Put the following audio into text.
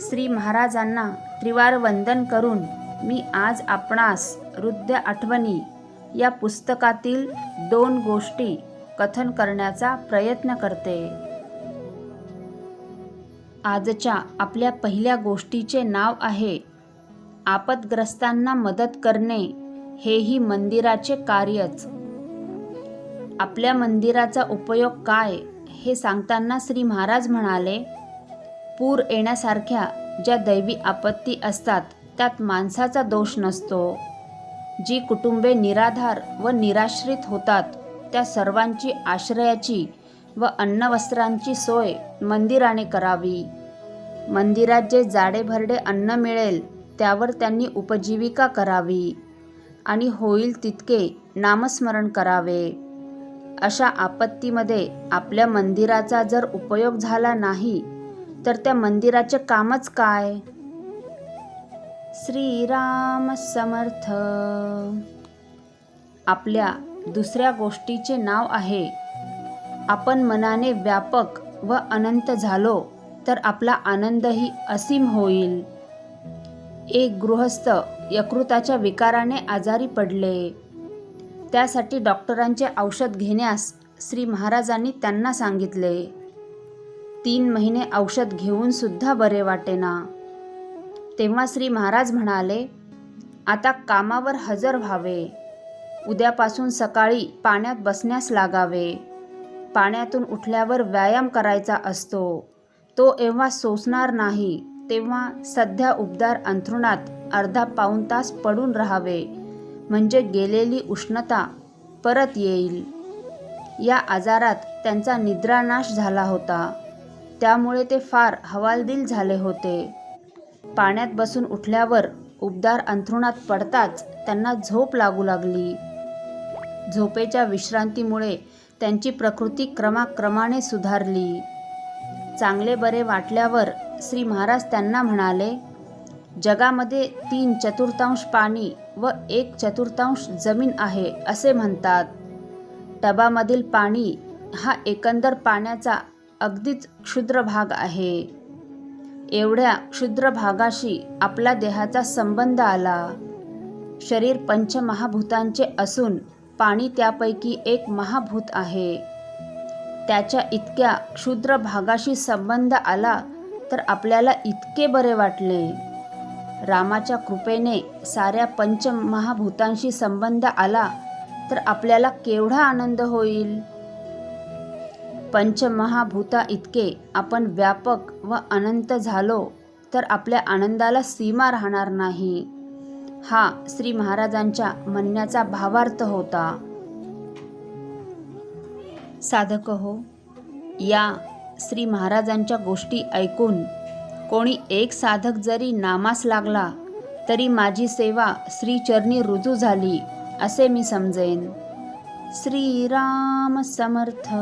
श्री महाराजांना त्रिवार वंदन करून मी आज आपणास हृदय आठवणी या पुस्तकातील दोन गोष्टी कथन करण्याचा प्रयत्न करते. आजच्या आपल्या पहिल्या गोष्टीचे नाव आहे आपदग्रस्तांना मदत करणे हेही मंदिराचे कार्यच. आपल्या मंदिराचा उपयोग काय हे सांगताना श्री महाराज म्हणाले पूर येण्यासारख्या ज्या दैवी आपत्ती असतात त्यात माणसाचा दोष नसतो. जी कुटुंबे निराधार व निराश्रित होतात त्या सर्वांची आश्रयाची व अन्नवस्त्रांची सोय मंदिराने करावी. मंदिरात जे जाडेभरडे अन्न मिळेल त्यावर त्यांनी उपजीविका करावी आणि होईल तितके नामस्मरण करावे. अशा आपत्तीमध्ये आपल्या मंदिराचा जर उपयोग झाला नाही तर त्या मंदिराचे कामच काय? श्रीराम समर्थ. आपल्या दुसऱ्या गोष्टीचे नाव आहे आपण मनाने व्यापक व अनंत झालो तर आपला आनंदही असीम होईल. एक गृहस्थ यकृताच्या विकाराने आजारी पडले. त्यासाठी डॉक्टरांचे औषध घेण्यास श्री महाराजांनी त्यांना सांगितले. तीन महिने औषध घेऊन सुद्धा बरे वाटेना. तेव्हा श्री महाराज म्हणाले आता कामावर हजर व्हावे. उद्यापासून सकाळी पाण्यात बसण्यास लागावे. पाण्यातून उठल्यावर व्यायाम करायचा असतो. तो एव्हा सोसणार नाही तेव्हा सध्या उबदार अंथरुणात अर्धा पाऊण तास पडून राहावे म्हणजे गेलेली उष्णता परत येईल. या आजारात त्यांचा निद्रानाश झाला होता. त्यामुळे ते फार हवालदिल झाले होते. पाण्यात बसून उठल्यावर उबदार अंथरुणात पडताच त्यांना झोप लागू लागली. झोपेच्या विश्रांतीमुळे त्यांची प्रकृती क्रमाक्रमाने सुधारली. चांगले बरे वाटल्यावर श्री महाराज त्यांना म्हणाले जगामध्ये तीन चतुर्थांश पाणी व एक चतुर्थांश जमीन आहे असे म्हणतात. टबामधील पाणी हा एकंदर पाण्याचा अगदीच क्षुद्र भाग आहे. एवढ्या क्षुद्र भागाशी आपला देहाचा संबंध आला. शरीर पंचमहाभूतांचे असून पाणी त्यापैकी एक महाभूत आहे. त्याच्या इतक्या क्षुद्र भागाशी संबंध आला तर आपल्याला इतके बरे वाटले. रामाच्या कृपेने साऱ्या पंचमहाभूतांशी संबंध आला तर आपल्याला केवढा आनंद होईल? पंचमहाभूता इतके आपण व्यापक व अनंत झालो तर आपल्या आनंदाला सीमा राहणार नाही. हा श्री महाराजांच्या म्हणण्याचा भावार्थ होता. साधक हो या श्री महाराजांच्या गोष्टी ऐकून कोणी एक साधक जरी नामास लागला तरी माझी सेवा श्रीचरणी रुजू झाली असे मी समजेन. श्रीराम समर्थ.